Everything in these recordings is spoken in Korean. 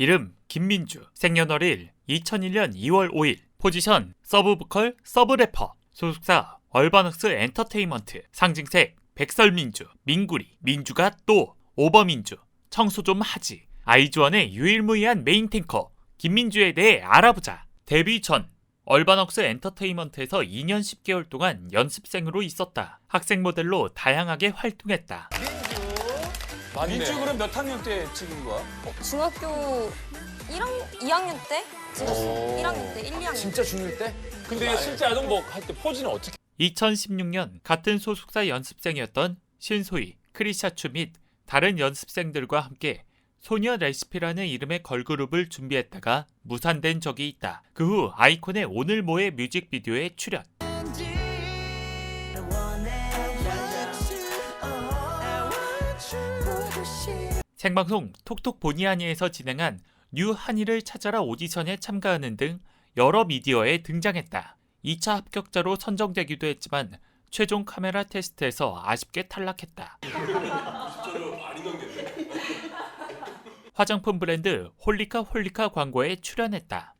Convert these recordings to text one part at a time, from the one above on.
이름 김민주, 생년월일 2001년 2월 5일, 포지션 서브보컬 서브래퍼, 소속사 얼바너스 엔터테인먼트, 상징색 백설민주, 민구리, 민주가 또 오버민주, 청소 좀 하지, 아이즈원의 유일무이한 메인 탱커 김민주에 대해 알아보자. 데뷔 전 얼바넉스 엔터테인먼트에서 2년 10개월 동안 연습생으로 있었다. 학생 모델로 다양하게 활동했다. 맞네. 민주 그럼 몇 학년 때 찍은 거야? 중학교 1학, 2학년 때 찍었어. 오. 1학년 때, 1, 2학년 진짜 중일 때? 근데 실제 아동복 할 때 포즈는 어떻게? 2016년 같은 소속사 연습생이었던 신소희, 크리샤추 및 다른 연습생들과 함께 소녀 레시피라는 이름의 걸그룹을 준비했다가 무산된 적이 있다. 그 후 아이콘의 오늘 모의 뮤직비디오에 출연. 생방송 톡톡 보니 아니에서 진행한 뉴 한이를 찾아라 오디션에 참가하는 등 여러 미디어에 등장했다. 2차 합격자로 선정되기도 했지만 최종 카메라 테스트에서 아쉽게 탈락했다. 화장품 브랜드 홀리카 홀리카 광고에 출연했다.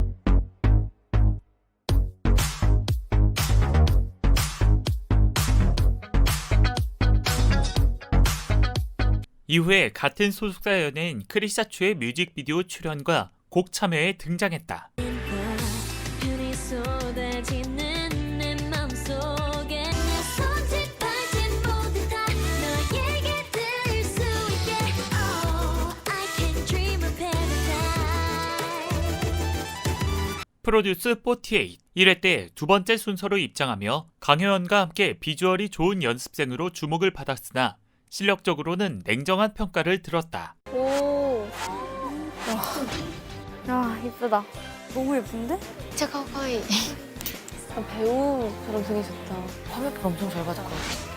이후에 같은 소속사 연예인 크리샤추의 뮤직비디오 출연과 곡 참여에 등장했다. 프로듀스 48 1회 때 두 번째 순서로 입장하며 강효연과 함께 비주얼이 좋은 연습생으로 주목을 받았으나 실력적으로는 냉정한 평가를 들었다. 오. 와. 야, 이쁘다. 너무 예쁜데? 진짜 가까이 아, 배우처럼 생기셨다. 화면 엄청 잘 받을 것 같아.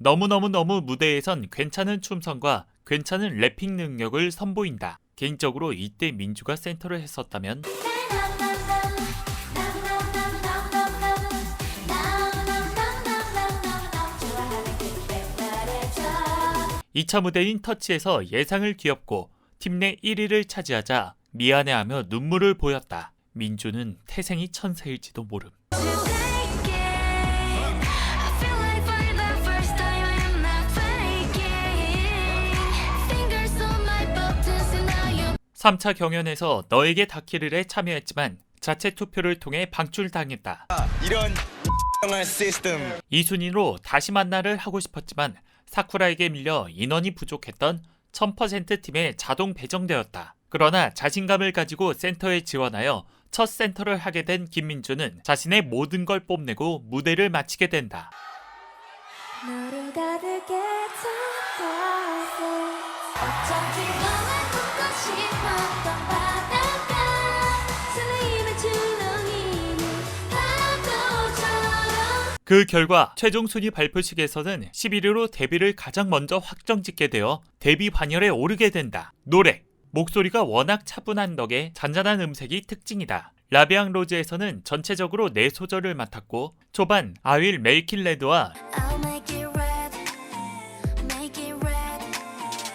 너무너무너무 무대에선 괜찮은 춤선과 괜찮은 래핑 능력을 선보인다. 개인적으로 이때 민주가 센터를 했었다면 2차 무대인 터치에서 예상을 뒤엎고 팀 내 1위를 차지하자 미안해하며 눈물을 보였다. 민주는 태생이 천사일지도 모름. Take it I feel like for the first time I'm not faking Fingers on my buttons and now you 3차 경연에서 너에게 닿기를에 참여했지만 자체 투표를 통해 방출당했다. 이런 시스템 2순위로 다시 만나를 하고 싶었지만 사쿠라에게 밀려 인원이 부족했던 1000% 팀에 자동 배정되었다. 그러나 자신감을 가지고 센터에 지원하여 첫 센터를 하게 된 김민주는 자신의 모든 걸 뽐내고 무대를 마치게 된다. 너를 가득해 그 결과 최종 순위 발표식에서는 11위로 데뷔를 가장 먼저 확정짓게 되어 데뷔 반열에 오르게 된다. 노래 목소리가 워낙 차분한 덕에 잔잔한 음색이 특징이다. 라비앙 로즈에서는 전체적으로 네 소절을 맡았고 초반 아윌 red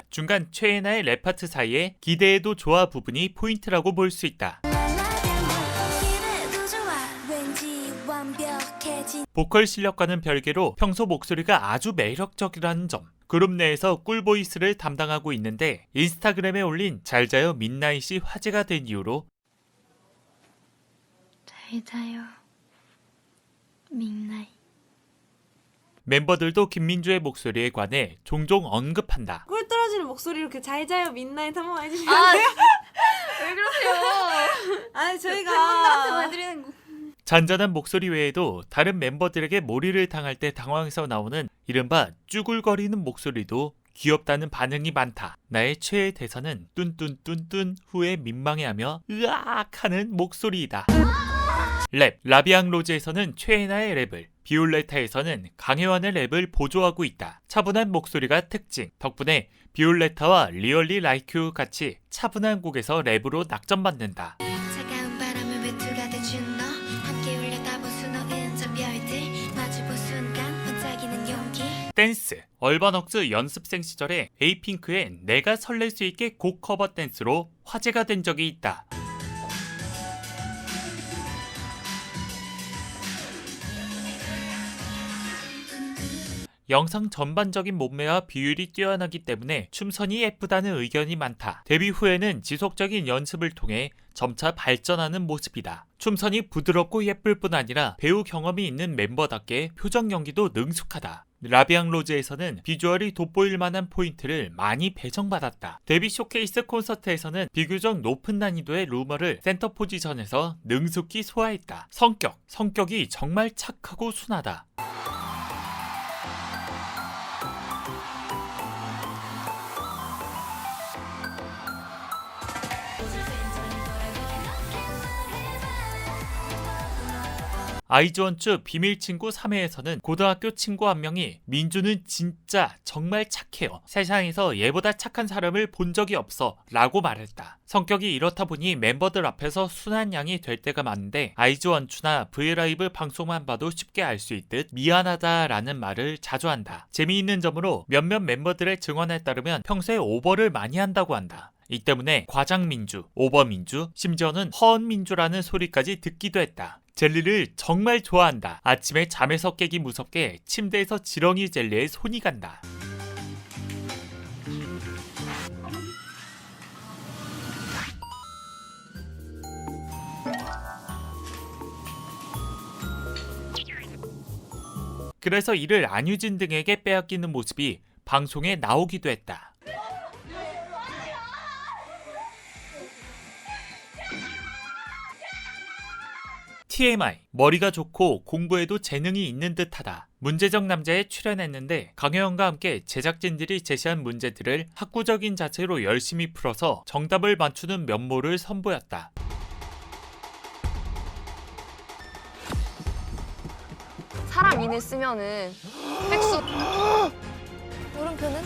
중간 최애나의 랩 파트 사이에 기대해도 좋아 부분이 포인트라고 볼 수 있다. 진 보컬 실력과는 별개로 평소 목소리가 아주 매력적이라는 점. 그룹 내에서 꿀보이스를 담당하고 있는데 인스타그램에 올린 잘 자요 민나잇이 화제가 된 이후로 잘 자요. 민나이. 멤버들도 김민주의 목소리에 관해 종종 언급한다. 꿀 떨어지는 목소리로 그잘 자요 민나잇 한 번만 해주시면 안 돼요? 왜 그러세요? 아니 팬분들한테 저희가 보여드리는 거. 잔잔한 목소리 외에도 다른 멤버들에게 몰이를 당할 때 당황해서 나오는 이른바 쭈글거리는 목소리도 귀엽다는 반응이 많다. 나의 최애 대사는 뚠뚠뚠뚠 후에 민망해하며 으악 하는 목소리이다. 랩 라비앙 로즈에서는 최애나의 랩을 비올레타에서는 강혜환의 랩을 보조하고 있다. 차분한 목소리가 특징. 덕분에 비올레타와 리얼리 라이큐 같이 차분한 곡에서 랩으로 낙점받는다. 댄스. 얼버넉스 연습생 시절에 에이핑크의 내가 설렐 수 있게 곡 커버 댄스로 화제가 된 적이 있다. 영상 전반적인 몸매와 비율이 뛰어나기 때문에 춤선이 예쁘다는 의견이 많다. 데뷔 후에는 지속적인 연습을 통해 점차 발전하는 모습이다. 춤선이 부드럽고 예쁠 뿐 아니라 배우 경험이 있는 멤버답게 표정 연기도 능숙하다. 라비앙 로즈에서는 비주얼이 돋보일 만한 포인트를 많이 배정받았다. 데뷔 쇼케이스 콘서트에서는 비교적 높은 난이도의 루머를 센터 포지션에서 능숙히 소화했다. 성격, 성격이 정말 착하고 순하다. 아이즈원츠 비밀친구 3회에서는 고등학교 친구 한 명이 민주는 진짜 정말 착해요. 세상에서 얘보다 착한 사람을 본 적이 없어 라고 말했다. 성격이 이렇다 보니 멤버들 앞에서 순한 양이 될 때가 많은데 아이즈원추나 브이라이브 방송만 봐도 쉽게 알 수 있듯 미안하다라는 말을 자주 한다. 재미있는 점으로 몇몇 멤버들의 증언에 따르면 평소에 오버를 많이 한다고 한다. 이 때문에 과장민주, 오버민주, 심지어는 허언민주라는 소리까지 듣기도 했다. 젤리를 정말 좋아한다. 아침에 잠에서 깨기 무섭게 침대에서 지렁이 젤리에 손이 간다. 그래서 이를 안유진 등에게 빼앗기는 모습이 방송에 나오기도 했다. TMI 머리가 좋고 공부에도 재능이 있는 듯하다. 문제적 남자에 출연했는데 강효영과 함께 제작진들이 제시한 문제들을 학구적인 자세로 열심히 풀어서 정답을 맞추는 면모를 선보였다. 사람 인을 쓰면은 획수 물음표는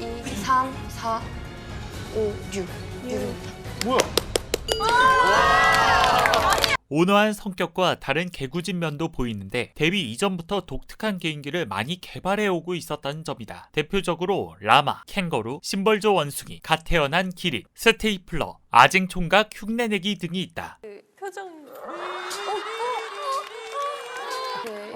1, 2, 3, 4, 5, 6 6입니다. 온화한 성격과 다른 개구진 면도 보이는데 데뷔 이전부터 독특한 개인기를 많이 개발해 오고 있었다는 점이다. 대표적으로 라마, 캥거루, 심벌조 원숭이, 갓 태어난 기린, 스테이플러, 아쟁 총각 흉내내기 등이 있다. 표정. 네.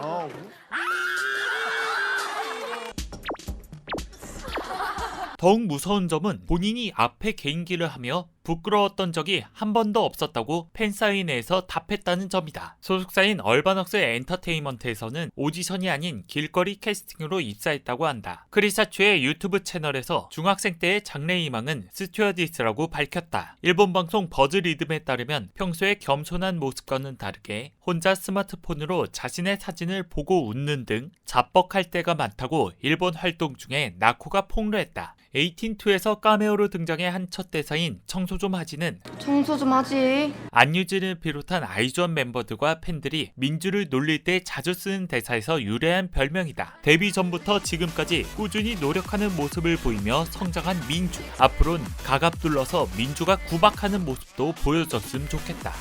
더욱 무서운 점은 본인이 앞에 개인기를 하며 부끄러웠던 적이 한 번도 없었다고 팬사인회에서 답했다는 점이다. 소속사인 얼바넉스 엔터테인먼트에서는 오디션이 아닌 길거리 캐스팅으로 입사했다고 한다. 크리사추의 유튜브 채널에서 중학생 때의 장래희망은 스튜어디스라고 밝혔다. 일본 방송 버즈 리듬에 따르면 평소에 겸손한 모습과는 다르게 혼자 스마트폰으로 자신의 사진을 보고 웃는 등 자뻑할 때가 많다고 일본 활동 중에 나코가 폭로했다. 18-2에서 카메오로 등장해 한 첫 대사인 청소 좀 하지는 청소 좀 하지. 안유진을 비롯한 아이즈원 멤버들과 팬들이 민주를 놀릴 때 자주 쓰는 대사에서 유래한 별명이다. 데뷔 전부터 지금까지 꾸준히 노력하는 모습을 보이며 성장한 민주. 앞으론 가갑 둘러서 민주가 구박하는 모습도 보여줬으면 좋겠다.